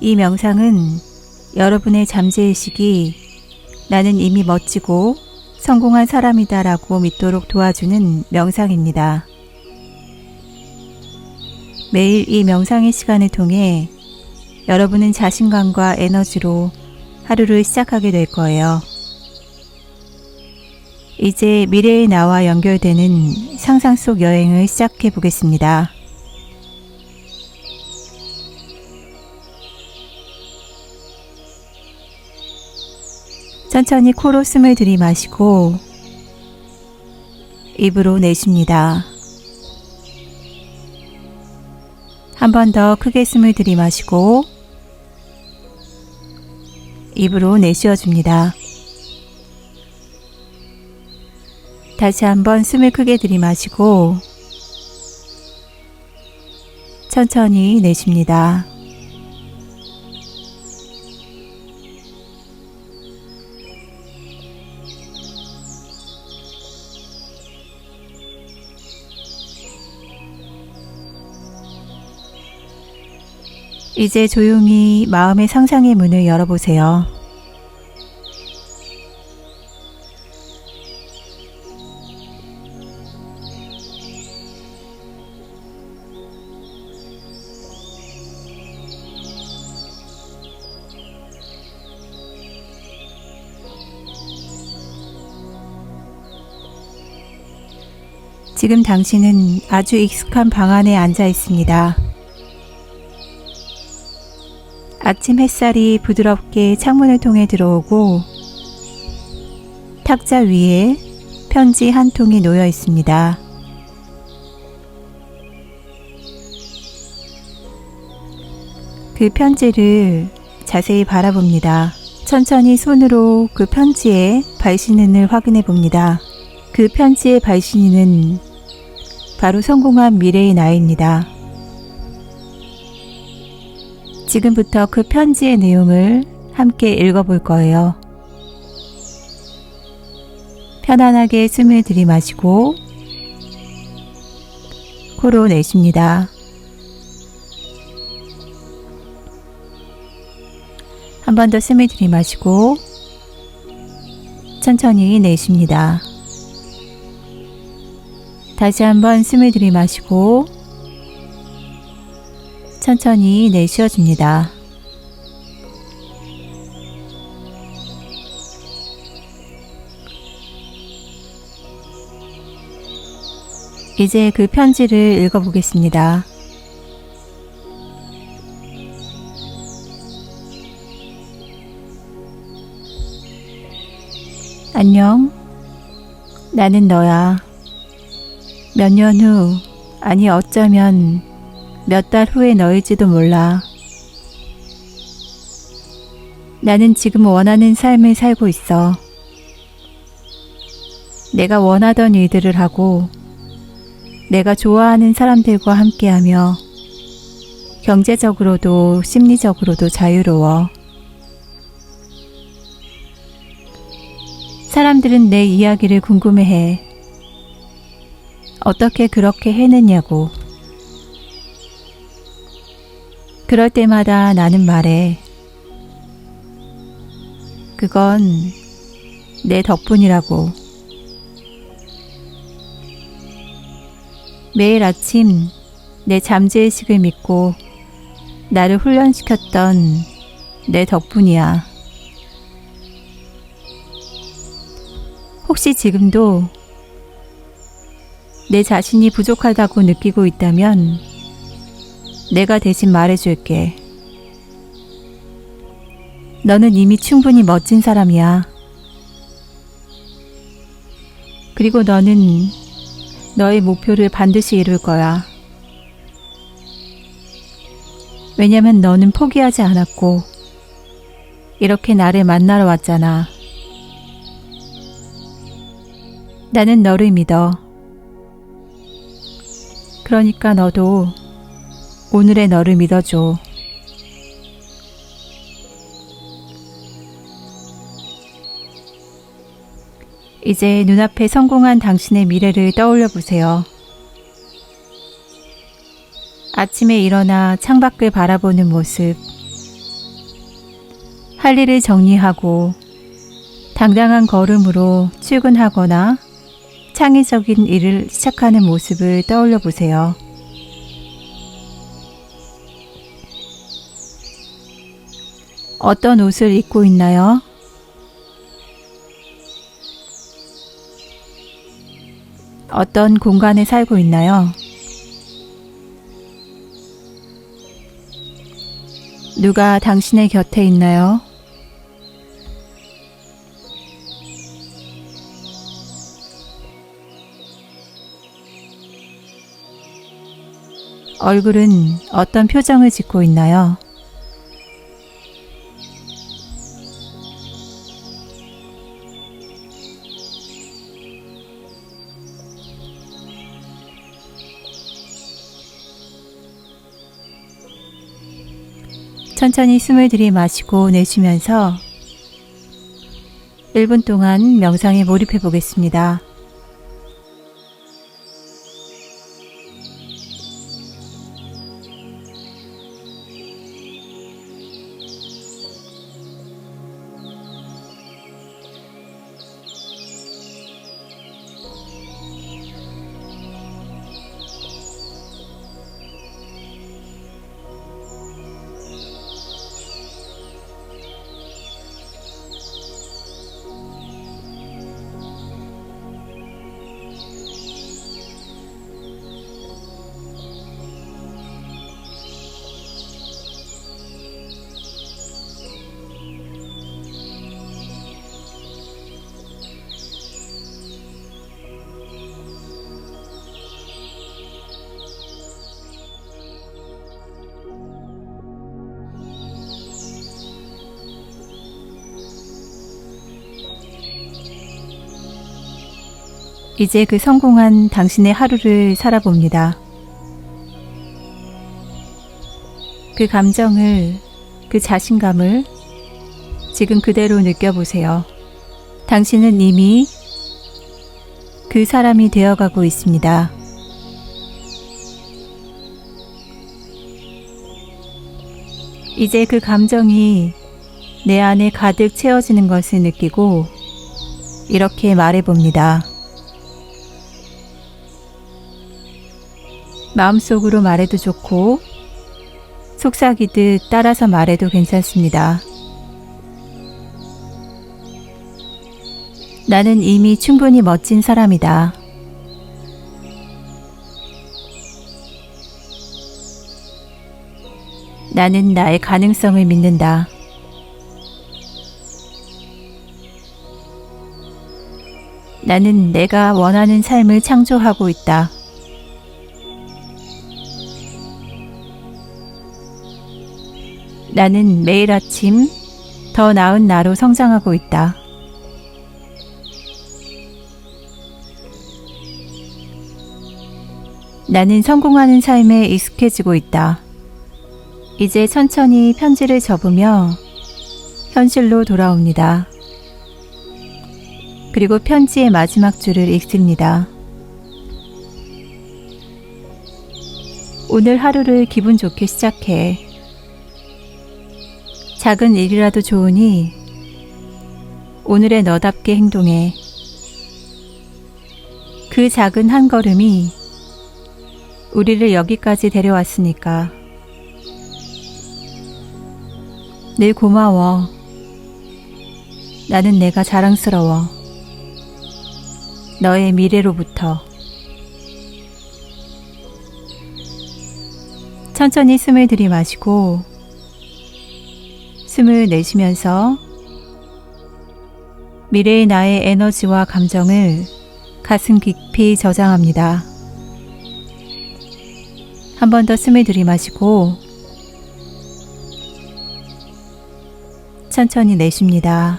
이 명상은 여러분의 잠재의식이 나는 이미 멋지고 성공한 사람이다 라고 믿도록 도와주는 명상입니다. 매일 이 명상의 시간을 통해 여러분은 자신감과 에너지로 하루를 시작하게 될 거예요. 이제 미래의 나와 연결되는 상상 속 여행을 시작해 보겠습니다. 천천히 코로 숨을 들이마시고 입으로 내쉽니다. 한 번 더 크게 숨을 들이마시고 입으로 내쉬어 줍니다. 다시 한번 숨을 크게 들이마시고 천천히 내쉽니다. 이제 조용히 마음의 상상의 문을 열어보세요. 지금 당신은 아주 익숙한 방 안에 앉아 있습니다. 아침 햇살이 부드럽게 창문을 통해 들어오고 탁자 위에 편지 한 통이 놓여 있습니다. 그 편지를 자세히 바라봅니다. 천천히 손으로 그 편지의 발신인을 확인해 봅니다. 그 편지의 발신인은 바로 성공한 미래의 나입니다. 지금부터 그 편지의 내용을 함께 읽어볼 거예요. 편안하게 숨을 들이마시고 코로 내쉽니다. 한 번 더 숨을 들이마시고 천천히 내쉽니다. 다시 한번 숨을 들이마시고 천천히 내쉬어줍니다. 이제 그 편지를 읽어보겠습니다. 안녕. 나는 너야. 몇 년 후, 아니 어쩌면 몇 달 후의 너일지도 몰라. 나는 지금 원하는 삶을 살고 있어. 내가 원하던 일들을 하고, 내가 좋아하는 사람들과 함께하며, 경제적으로도 심리적으로도 자유로워. 사람들은 내 이야기를 궁금해해. 어떻게 그렇게 해냈냐고. 그럴 때마다 나는 말해. 그건 내 덕분이라고. 매일 아침 내 잠재의식을 믿고 나를 훈련시켰던 내 덕분이야. 혹시 지금도 내 자신이 부족하다고 느끼고 있다면 내가 대신 말해줄게. 너는 이미 충분히 멋진 사람이야. 그리고 너는 너의 목표를 반드시 이룰 거야. 왜냐면 너는 포기하지 않았고, 이렇게 나를 만나러 왔잖아. 나는 너를 믿어. 그러니까 너도 오늘의 너를 믿어줘. 이제 눈앞에 성공한 당신의 미래를 떠올려 보세요. 아침에 일어나 창밖을 바라보는 모습, 할 일을 정리하고 당당한 걸음으로 출근하거나 창의적인 일을 시작하는 모습을 떠올려 보세요. 어떤 옷을 입고 있나요? 어떤 공간에 살고 있나요? 누가 당신의 곁에 있나요? 얼굴은 어떤 표정을 짓고 있나요? 천천히 숨을 들이마시고 내쉬면서 1분 동안 명상에 몰입해 보겠습니다. 이제 그 성공한 당신의 하루를 살아봅니다. 그 감정을, 그 자신감을 지금 그대로 느껴보세요. 당신은 이미 그 사람이 되어가고 있습니다. 이제 그 감정이 내 안에 가득 채워지는 것을 느끼고 이렇게 말해봅니다. 마음속으로 말해도 좋고 속삭이듯 따라서 말해도 괜찮습니다. 나는 이미 충분히 멋진 사람이다. 나는 나의 가능성을 믿는다. 나는 내가 원하는 삶을 창조하고 있다. 나는 매일 아침 더 나은 나로 성장하고 있다. 나는 성공하는 삶에 익숙해지고 있다. 이제 천천히 편지를 접으며 현실로 돌아옵니다. 그리고 편지의 마지막 줄을 읽습니다. 오늘 하루를 기분 좋게 시작해. 작은 일이라도 좋으니 오늘의 너답게 행동해. 그 작은 한 걸음이 우리를 여기까지 데려왔으니까. 늘 고마워. 나는 내가 자랑스러워. 너의 미래로부터. 천천히 숨을 들이마시고 숨을 내쉬면서 미래의 나의 에너지와 감정을 가슴 깊이 저장합니다. 한 번 더 숨을 들이마시고 천천히 내쉽니다.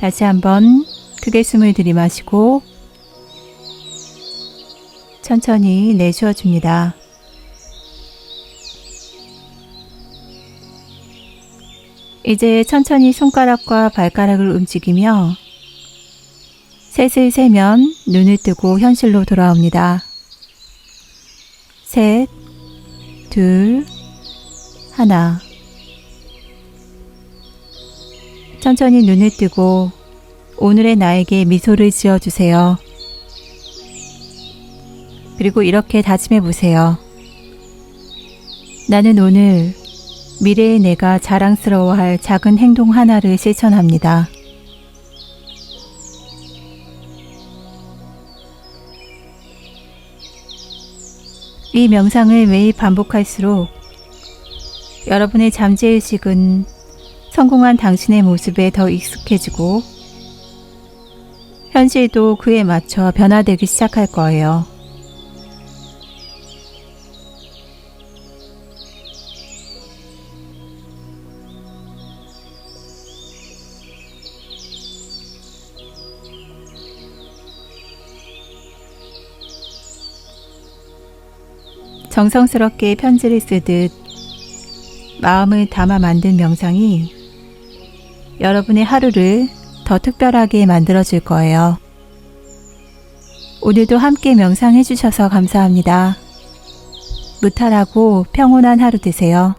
다시 한번 크게 숨을 들이마시고 천천히 내쉬어 줍니다. 이제 천천히 손가락과 발가락을 움직이며 셋을 세면 눈을 뜨고 현실로 돌아옵니다. 셋, 둘, 하나. 천천히 눈을 뜨고 오늘의 나에게 미소를 지어주세요. 그리고 이렇게 다짐해 보세요. 나는 오늘 미래의 내가 자랑스러워할 작은 행동 하나를 실천합니다. 이 명상을 매일 반복할수록 여러분의 잠재의식은 성공한 당신의 모습에 더 익숙해지고 현실도 그에 맞춰 변화되기 시작할 거예요. 정성스럽게 편지를 쓰듯 마음을 담아 만든 명상이 여러분의 하루를 더 특별하게 만들어줄 거예요. 오늘도 함께 명상해 주셔서 감사합니다. 무탈하고 평온한 하루 되세요.